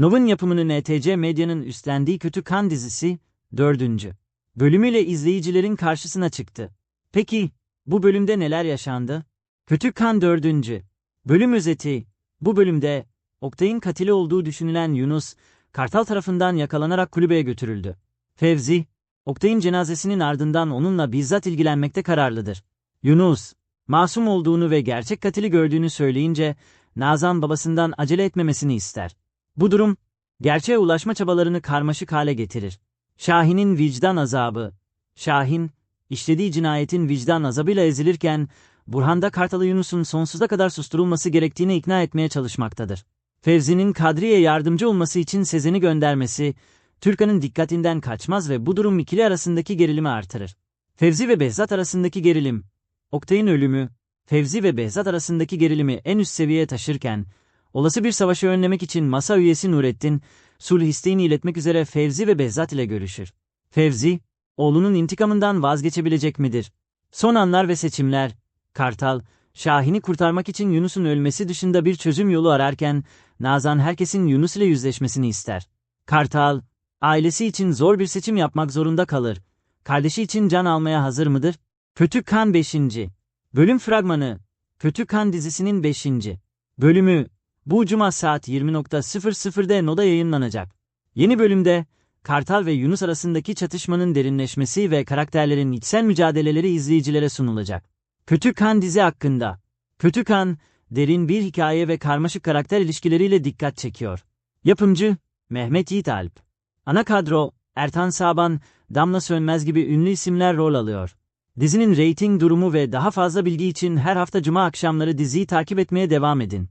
Nov'un yapımını NTC Medya'nın üstlendiği Kötü Kan dizisi, 4. bölümüyle izleyicilerin karşısına çıktı. Peki, bu bölümde neler yaşandı? Kötü Kan 4. bölüm özeti, bu bölümde, Oktay'ın katili olduğu düşünülen Yunus, Kartal tarafından yakalanarak kulübeye götürüldü. Fevzi, Oktay'ın cenazesinin ardından onunla bizzat ilgilenmekte kararlıdır. Yunus, masum olduğunu ve gerçek katili gördüğünü söyleyince, Nazan babasından acele etmemesini ister. Bu durum, gerçeğe ulaşma çabalarını karmaşık hale getirir. Şahin'in vicdan azabı. Şahin, işlediği cinayetin vicdan azabıyla ezilirken, Burhan da Kartalı Yunus'un sonsuza kadar susturulması gerektiğini ikna etmeye çalışmaktadır. Fevzi'nin Kadriye yardımcı olması için Sezen'i göndermesi, Türkan'ın dikkatinden kaçmaz ve bu durum ikili arasındaki gerilimi artırır. Fevzi ve Behzat arasındaki gerilim, Oktay'ın ölümü, Fevzi ve Behzat arasındaki gerilimi en üst seviyeye taşırken, olası bir savaşı önlemek için masa üyesi Nurettin, sulh isteğini iletmek üzere Fevzi ve Behzat ile görüşür. Fevzi, oğlunun intikamından vazgeçebilecek midir? Son anlar ve seçimler, Kartal, Şahin'i kurtarmak için Yunus'un ölmesi dışında bir çözüm yolu ararken, Nazan herkesin Yunus ile yüzleşmesini ister. Kartal, ailesi için zor bir seçim yapmak zorunda kalır. Kardeşi için can almaya hazır mıdır? Kötü Kan 5. Bölüm fragmanı Kötü Kan dizisinin 5. bölümü bu cuma saat 20.00'de Noda yayınlanacak. Yeni bölümde Kartal ve Yunus arasındaki çatışmanın derinleşmesi ve karakterlerin içsel mücadeleleri izleyicilere sunulacak. Kötü Kan dizi hakkında. Kötü Kan, derin bir hikaye ve karmaşık karakter ilişkileriyle dikkat çekiyor. Yapımcı, Mehmet Yiğit Alp. Ana kadro, Ertan Saban, Damla Sönmez gibi ünlü isimler rol alıyor. Dizinin reyting durumu ve daha fazla bilgi için her hafta cuma akşamları diziyi takip etmeye devam edin.